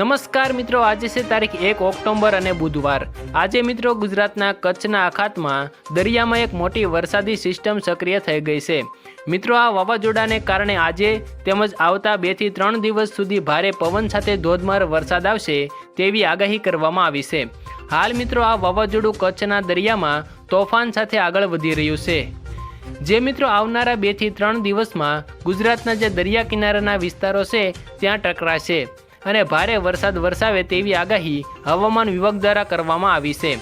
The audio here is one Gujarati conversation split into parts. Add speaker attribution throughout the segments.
Speaker 1: નમસ્કાર મિત્રો, આજે છે તારીખ એક ઓક્ટોબર અને બુધવાર. આજે મિત્રો ગુજરાતના કચ્છના અખાતમાં દરિયામાં એક મોટી વરસાદી સિસ્ટમ સક્રિય થઈ ગઈ છે. મિત્રો, આ વાવાઝોડાને કારણે આજે તેમજ આવતા બેથી ત્રણ દિવસ સુધી ભારે પવન સાથે ધોધમાર વરસાદ આવશે તેવી આગાહી કરવામાં આવી છે. હાલ મિત્રો, આ વાવાઝોડું કચ્છના દરિયામાં તોફાન સાથે આગળ વધી રહ્યું છે. જે મિત્રો આવનારા બેથી ત્રણ દિવસમાં ગુજરાતના જે દરિયા કિનારાના વિસ્તારો છે, ત્યાં ટકરાશે. અને ભારે વરસાદ વરસાવે તેવી આગાહી હવામાન વિભાગ દ્વારા કરવામાં આવી છે.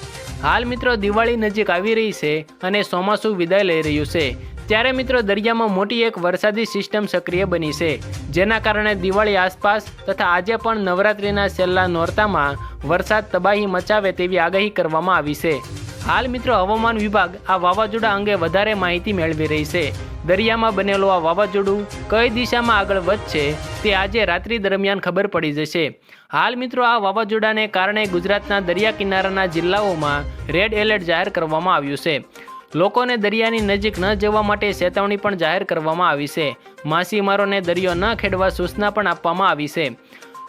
Speaker 1: હાલ મિત્રો દિવાળી નજીક આવી રહી છે અને ચોમાસું વિદાય લઈ રહ્યું છે. ત્યારે મિત્રો દરિયામાં મોટી એક વરસાદી સિસ્ટમ સક્રિય બની છે, જેના કારણે દિવાળી આસપાસ તથા આજે પણ નવરાત્રિના છેલ્લા નોરતામાં વરસાદ તબાહી મચાવે તેવી આગાહી કરવામાં આવી છે. હાલ મિત્રો હવામાન વિભાગ આ વાવાઝોડા અંગે વધારે માહિતી મેળવી રહી છે. દરિયામાં બનેલું આ વાવાઝોડું કઈ દિશામાં આગળ વધશે તે આજે રાત્રિ દરમિયાન ખબર પડી જશે. હાલ મિત્રો આ વાવાઝોડાને કારણે ગુજરાતના દરિયા કિનારાના જિલ્લાઓમાં રેડ એલર્ટ જાહેર કરવામાં આવ્યું છે. લોકોને દરિયાની નજીક ન જવા માટે ચેતવણી પણ જાહેર કરવામાં આવી છે. માછીમારોને દરિયો ન ખેડવા સૂચના પણ આપવામાં આવી છે.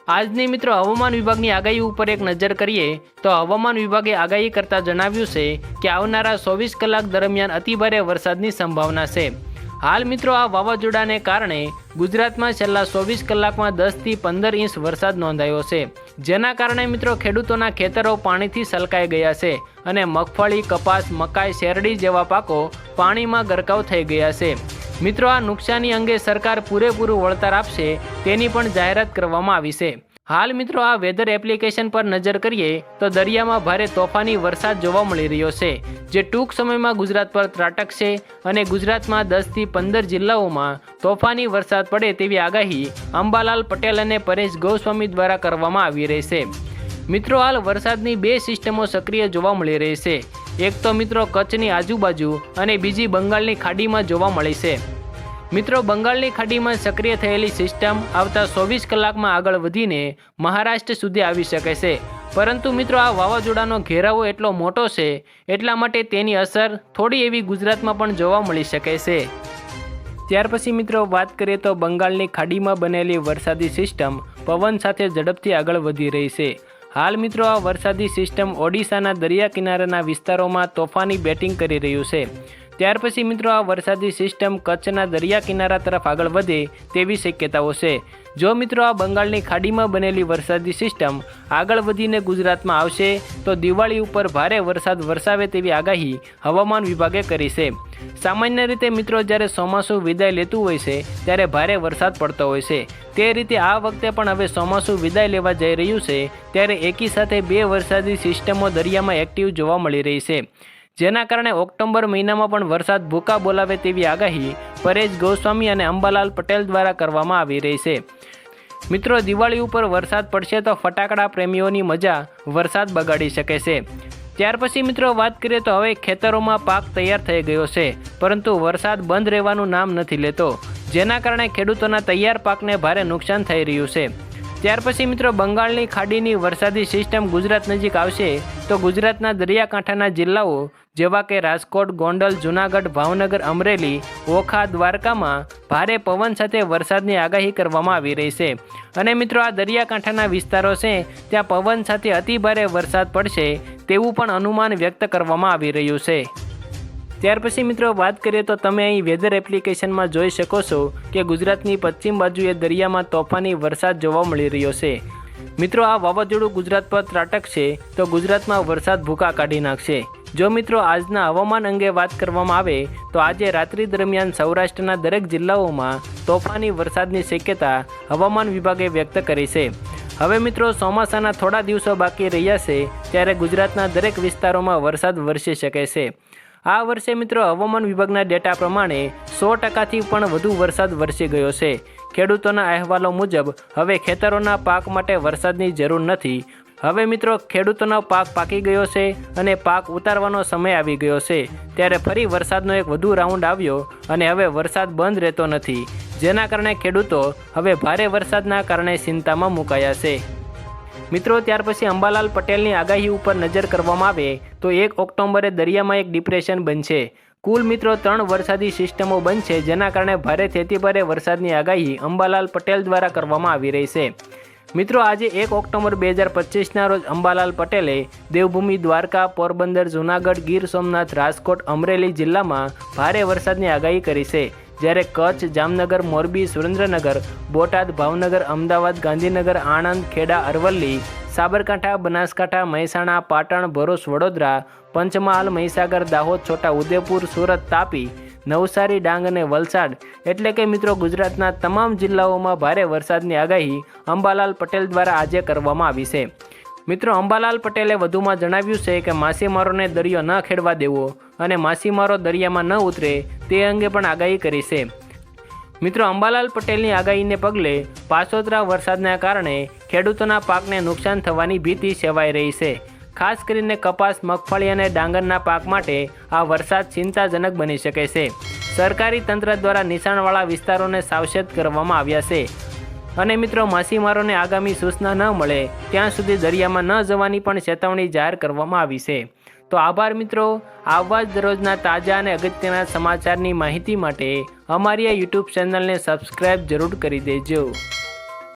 Speaker 1: આજની મિત્રો, હવામાન વિભાગની આગાહી ઉપર એક નજર કરીએ, તો હવામાન વિભાગે આગાહી કરતા જણાવ્યું છે કે આવનારા ચોવીસ કલાક દરમિયાન અતિભારે વરસાદની સંભાવના છે. હાલ મિત્રો, આ વાવાઝોડાને કારણે ગુજરાતમાં છેલ્લા ચોવીસ કલાકમાં દસથી પંદર ઇંચ વરસાદ નોંધાયો છે. જેના કારણે મિત્રો, ખેડૂતોના ખેતરો પાણીથી સલકાઈ ગયા છે અને મગફળી, કપાસ, મકાઈ, શેરડી જેવા પાકો પાણીમાં ગરકાવ થઈ ગયા છે. મિત્રો, આ નુકસાની અંગે સરકાર પૂરેપૂરું વળતર આપશે તેની પણ જાહેરાત કરવામાં આવી છે. હાલ મિત્રો, આ વેધર એપ્લિકેશન પર નજર કરીએ તો દરિયામાં ભારે તોફાની વરસાદ જોવા મળી રહ્યો છે, જે ટૂંક સમયમાં ગુજરાત પર ત્રાટકશે અને ગુજરાતમાં દસથી પંદર જિલ્લાઓમાં તોફાની વરસાદ પડે તેવી આગાહી અંબાલાલ પટેલ અને પરેશ ગોસ્વામી દ્વારા કરવામાં આવી રહી છે. મિત્રો, હાલ વરસાદની બે સિસ્ટમો સક્રિય જોવા મળી રહી છે. એક તો મિત્રો કચ્છની આજુબાજુ અને બીજી બંગાળની ખાડીમાં જોવા મળી છે. મિત્રો બંગાળની ખાડીમાં સક્રિય થયેલી સિસ્ટમ આવતા ચોવીસ કલાકમાં આગળ વધીને મહારાષ્ટ્ર સુધી આવી શકે છે. પરંતુ મિત્રો આ વાવાઝોડાનો ઘેરાવો એટલો મોટો છે, એટલા માટે તેની અસર થોડી એવી ગુજરાતમાં પણ જોવા મળી શકે છે. ત્યાર પછી મિત્રો વાત કરીએ તો બંગાળની ખાડીમાં બનેલી વરસાદી સિસ્ટમ પવન સાથે ઝડપથી આગળ વધી રહી છે. હાલ મિત્રો આ વરસાદી સિસ્ટમ ઓડિશાના દરિયા કિનારાના વિસ્તારોમાં તોફાની બેટિંગ કરી રહ્યું છે. ત્યાર પછી મિત્રો આ વરસાદી સિસ્ટમ કચ્છના દરિયા કિનારા તરફ આગળ વધે તેવી શક્યતાઓ છે. જો મિત્રો આ બંગાળની ખાડીમાં બનેલી વરસાદી સિસ્ટમ આગળ વધીને ગુજરાતમાં આવશે, તો દિવાળી ઉપર ભારે વરસાદ વરસાવે તેવી આગાહી હવામાન વિભાગે કરી છે. સામાન્ય રીતે મિત્રો જ્યારે ચોમાસું વિદાય લેતું હોય છે, ત્યારે ભારે વરસાદ પડતો હોય છે. તે રીતે આ વખતે પણ હવે ચોમાસું વિદાય લેવા જઈ રહ્યું છે, ત્યારે એકી સાથે બે વરસાદી સિસ્ટમો દરિયામાં એક્ટિવ જોવા મળી રહી છે. જેના કારણે ઓક્ટોબર મહિનામાં પણ વરસાદ ભૂકા બોલાવે તેવી આગાહી પરેશ ગોસ્વામી અને અંબાલાલ પટેલ દ્વારા કરવામાં આવી રહી છે. મિત્રો, દિવાળી ઉપર વરસાદ પડશે તો ફટાકડા પ્રેમીઓની મજા વરસાદ બગાડી શકે છે. ત્યાર પછી મિત્રો, વાત કરીએ તો હવે ખેતરોમાં પાક તૈયાર થઈ ગયો છે, પરંતુ વરસાદ બંધ રહેવાનું નામ નથી લેતો, જેના કારણે ખેડૂતોના તૈયાર પાકને ભારે નુકસાન થઈ રહ્યું છે. ત્યાર પછી મિત્રો બંગાળની ખાડીની વરસાદી સિસ્ટમ ગુજરાત નજીક આવશે તો ગુજરાતના દરિયાકાંઠાના જિલ્લાઓ જેવા કે રાજકોટ, ગોંડલ, જુનાગઢ, ભાવનગર, અમરેલી, ઓખા, દ્વારકામાં ભારે પવન સાથે વરસાદની આગાહી કરવામાં આવી રહી છે. અને મિત્રો આ દરિયાકાંઠાના વિસ્તારો છે, ત્યાં પવન સાથે અતિભારે વરસાદ પડશે તેવું પણ અનુમાન વ્યક્ત કરવામાં આવી રહ્યું છે. ત્યાર પછી મિત્રો વાત કરીએ તો તમે અહીં વેધર એપ્લિકેશનમાં જોઈ શકો છો કે ગુજરાતની પશ્ચિમ બાજુએ દરિયામાં તોફાની વરસાદ જોવા મળી રહ્યો છે. મિત્રો, આ વાવાઝોડું ગુજરાત પર ત્રાટકશે તો ગુજરાતમાં વરસાદ ભૂકા કાઢી નાખશે. જો મિત્રો, આજના હવામાન અંગે વાત કરવામાં આવે, તો આજે રાત્રિ દરમિયાન સૌરાષ્ટ્રના દરેક જિલ્લાઓમાં તોફાની વરસાદની શક્યતા હવામાન વિભાગે વ્યક્ત કરી છે. હવે મિત્રો, ચોમાસાના થોડા દિવસો બાકી રહ્યા છે, ત્યારે ગુજરાતના દરેક વિસ્તારોમાં વરસાદ વરસી શકે છે. આ વર્ષે મિત્રો હવામાન વિભાગના ડેટા પ્રમાણે સો ટકાથી પણ વધુ વરસાદ વરસી ગયો છે. ખેડૂતોના અહેવાલો મુજબ, હવે ખેતરોના પાક માટે વરસાદની જરૂર નથી. હવે મિત્રો, ખેડૂતોનો પાક પાકી ગયો છે અને પાક ઉતારવાનો સમય આવી ગયો છે. ત્યારે ફરી વરસાદનો એક વધુ રાઉન્ડ આવ્યો અને હવે વરસાદ બંધ રહેતો નથી. જેના કારણે ખેડૂતો હવે ભારે વરસાદના કારણે ચિંતામાં મુકાયા છે. મિત્રો, ત્યાર પછી અંબાલાલ પટેલની આગાહી ઉપર નજર કરવામાં આવે તો એક ઓક્ટોબરે દરિયામાં એક ડિપ્રેશન બનશે. કુલ મિત્રો, ત્રણ વરસાદી સિસ્ટમો બનશે, જેના કારણે ભારે ખેતીભારે વરસાદની આગાહી અંબાલાલ પટેલ દ્વારા કરવામાં આવી રહી છે. મિત્રો, આજે એક ઓક્ટોબર બે હજાર પચીસના રોજ અંબાલાલ પટેલે દેવભૂમિ દ્વારકા, પોરબંદર, જૂનાગઢ, ગીર સોમનાથ, રાજકોટ, અમરેલી જિલ્લામાં ભારે વરસાદની આગાહી કરી છે. જ્યારે કચ્છ, જામનગર, મોરબી, સુરેન્દ્રનગર, બોટાદ, ભાવનગર, અમદાવાદ, ગાંધીનગર, આણંદ, ખેડા, અરવલ્લી, સાબરકાંઠા, બનાસકાંઠા, મહેસાણા, પાટણ, ભરૂચ, વડોદરા, પંચમહાલ, મહીસાગર, દાહોદ, છોટા ઉદેપુર, સુરત, તાપી, નવસારી, ડાંગ અને વલસાડ. એટલે કે મિત્રો ગુજરાતના તમામ જિલ્લાઓમાં ભારે વરસાદની આગાહી અંબાલાલ પટેલ દ્વારા આજે કરવામાં આવી છે. મિત્રો અંબાલાલ પટેલે વધુમાં જણાવ્યું છે કે માછીમારોને દરિયો ન ખેડવા દેવો. અને માછીમારો દરિયામાં ન ઉતરે તે અંગે પણ આગાહી કરી છે. મિત્રો, અંબાલાલ પટેલની આગાહીને પગલે પાછોતરા વરસાદના કારણે ખેડૂતોના પાકને નુકસાન થવાની ભીતિ સેવાઈ રહી છે. ખાસ કરીને કપાસ, મગફળી અને ડાંગરના પાક માટે આ વરસાદ ચિંતાજનક બની શકે છે. સરકારી તંત્ર દ્વારા નિશાણવાળા વિસ્તારોને સાવચેત કરવામાં આવ્યા છે. અને મિત્રો, માછીમારોને આગામી સૂચના ન મળે ત્યાં સુધી દરિયામાં ન જવાની પણ ચેતવણી જાહેર કરવામાં આવી છે. તો આભાર મિત્રો. આવા જ દરરોજના તાજા અને અગત્યના સમાચારની માહિતી માટે અમારી આ યુટ્યુબ ચેનલને સબસ્ક્રાઈબ જરૂર કરી દેજો.